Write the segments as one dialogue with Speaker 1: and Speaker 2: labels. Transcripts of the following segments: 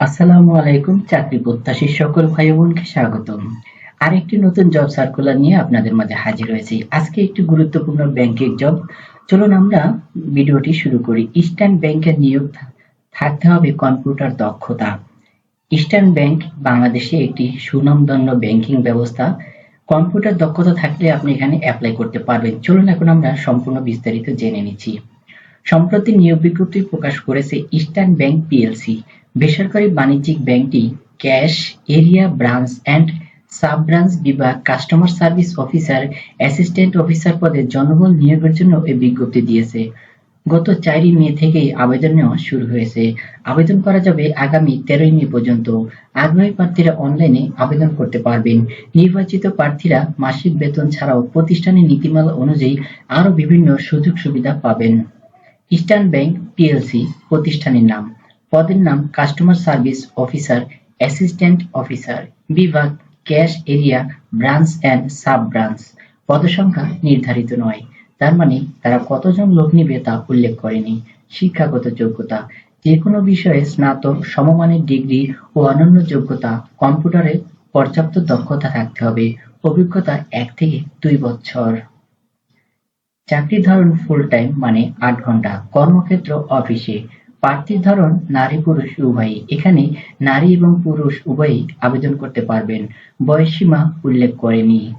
Speaker 1: আসসালামু আলাইকুম, চাকরি প্রত্যাশী সকল ভাই বোনকে স্বাগতম। আরেকটি নতুন জব সার্কুলার নিয়ে আপনাদের মাঝে হাজির হয়েছি। আজকে একটি গুরুত্বপূর্ণ ব্যাংকের জব চলুন আমরা ভিডিওটি শুরু করি। ইস্টার্ন ব্যাংকের নিয়োগ থাকতে হবে কম্পিউটার দক্ষতা। ইস্টার্ন ব্যাংক বাংলাদেশে একটি সুনামধন্য ব্যাংকিং ব্যবস্থা। কম্পিউটার দক্ষতা থাকলে আপনি এখানে অ্যাপ্লাই করতে পারবেন। চলুন এখন আমরা সম্পূর্ণ বিস্তারিত জেনে নিচ্ছি। সম্প্রতি নিয়োগ বিজ্ঞপ্তি প্রকাশ করেছে ইস্টার্ন ব্যাংক পিএলসি বেসরকারি বাণিজ্যিক ব্যাংকটি cash, area, branch and sub branch বিভাগ customer service officer, assistant officer পদে জনবল নিয়োগের জন্য এই বিজ্ঞপ্তি দিয়েছে। গত চারই মে থেকেই আবেদন নেওয়া শুরু হয়েছে। আবেদন করা যাবে আগামী তেরোই মে পর্যন্ত। আগ্রহী প্রার্থীরা অনলাইনে আবেদন করতে পারবেন। নির্বাচিত প্রার্থীরা মাসিক বেতন ছাড়াও প্রতিষ্ঠানের নীতিমালা অনুযায়ী আরও বিভিন্ন সুযোগ সুবিধা পাবেন। ইস্টার্ন ব্যাংক, পিএলসি প্রতিষ্ঠানের নাম। পদের নাম customer service officer assistant officer বিভাগ cash area branch and sub branch পদসংখ্যা নির্ধারিত নয়। তার মানে তারা কতজন লোক নিবে তা উল্লেখ করেনি। শিক্ষাগত যোগ্যতা। যে কোনো বিষয়ে স্নাতক, সমমানের ডিগ্রি ও অন্যান্য যোগ্যতা, কম্পিউটারে পর্যাপ্ত দক্ষতা থাকতে হবে। অভিজ্ঞতা এক থেকে দুই বছর। চাকরির ধরন ফুল টাইম মানে আট ঘণ্টা। কর্মক্ষেত্র অফিসে প্রার্থীর ধরন নারী, পুরুষ, উভয়ই। এখানে নারী এবং পুরুষ উভয়ই আবেদন করতে পারবেন। বয়সসীমা উল্লেখ করেনি।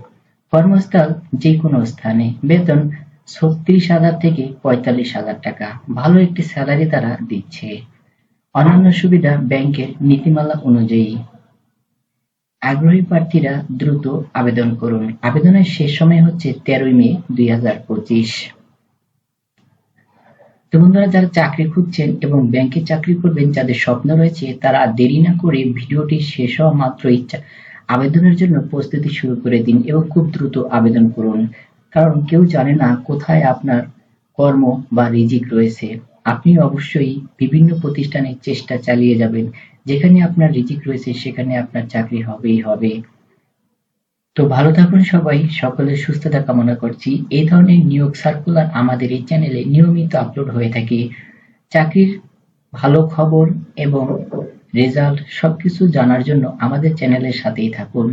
Speaker 1: কর্মস্থল যে কোনো স্থানে। বেতন ছত্রিশ হাজার থেকে পঁয়তাল্লিশ হাজার টাকা। ভালো একটি স্যালারি তারা দিচ্ছে। অন্যান্য সুবিধা ব্যাংকের নীতিমালা অনুযায়ী। আগ্রহী প্রার্থীরা দ্রুত আবেদন করুন। আবেদনের শেষ সময় হচ্ছে তেরোই মে দুই হাজার পঁচিশ। তো বন্ধুরা যারা চাকরি খুঁজছেন এবং ব্যাংকে চাকরি করবেন, যাদের স্বপ্ন রয়েছে, তারা দেরি না করে ভিডিওটি শেষ হওয়া মাত্রই চা- আবেদনের জন্য প্রস্তুতি শুরু করে দিন এবং খুব দ্রুত আবেদন করুন। কারণ কেউ জানে না কোথায় আপনার কর্ম বা রিজিক রয়েছে। আপনি অবশ্যই বিভিন্ন প্রতিষ্ঠানে চেষ্টা চালিয়ে যাবেন। যেখানে আপনার রিজিক রয়েছে, সেখানে আপনার চাকরি হবেই হবে। তো ভালো থাকুন সবাই, সকলের সুস্থতা কামনা করছি। এই ধরনের নিয়োগ সার্কুলার আমাদের এই চ্যানেলে নিয়মিত আপলোড হয়ে থাকে। চাকরির ভালো খবর এবং রেজাল্ট সবকিছু জানার জন্য আমাদের চ্যানেলের সাথেই থাকুন।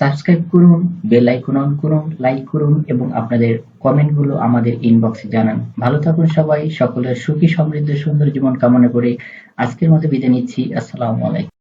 Speaker 1: সাবস্ক্রাইব করুন বেল আইকন অন করুন লাইক করুন এবং আপনাদের কমেন্টগুলো আমাদের ইনবক্সে জানান। ভালো থাকুন সবাই, সকলের সুখী সমৃদ্ধ সুন্দর জীবন কামনা করে আজকের মতো বিদায় নিচ্ছি। আসসালামু আলাইকুম।